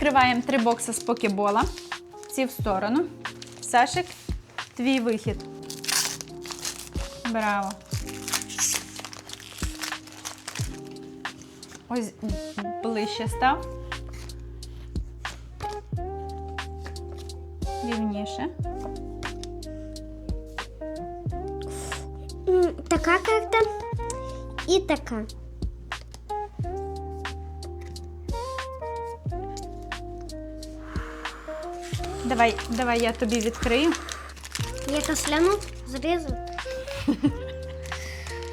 Відкриваємо три бокси з покебола. Ці в сторону. Сашик, твій вихід. Браво. Ось ближче став. Рівніше. Така карта і така. Давай, давай я тобі відкрию. Я кашляну, зрізу.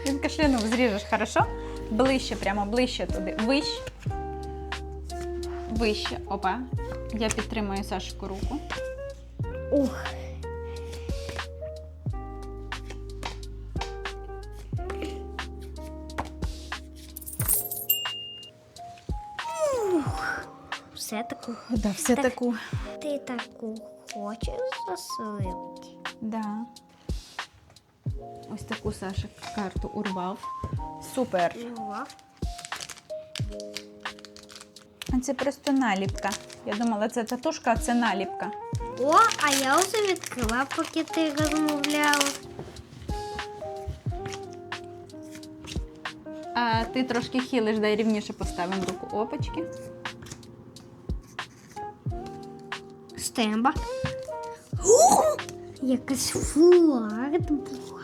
Він кашлянув, зріжеш, хорошо? Ближче, прямо ближче туди. Вище. Вище. Опа. Я підтримую Сашку руку. Ух. Все таку. Да, все Так. таку. Ти таку хочеш засилити? Да. Ось таку Сашик карту урвав. Супер. А це просто наліпка. Я думала, це татушка, а це наліпка. О, а я вже відкрила, поки ти розмовляла. А ти трошки хилиш, дай рівніше поставимо руку. Опачки. Стемба. Якась флард була.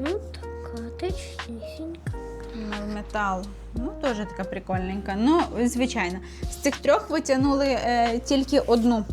Ну, така точнісінька. Ну, Метал. Ну, теж така прикольненька. Ну, звичайно. З цих трьох витягнули е, тільки одну.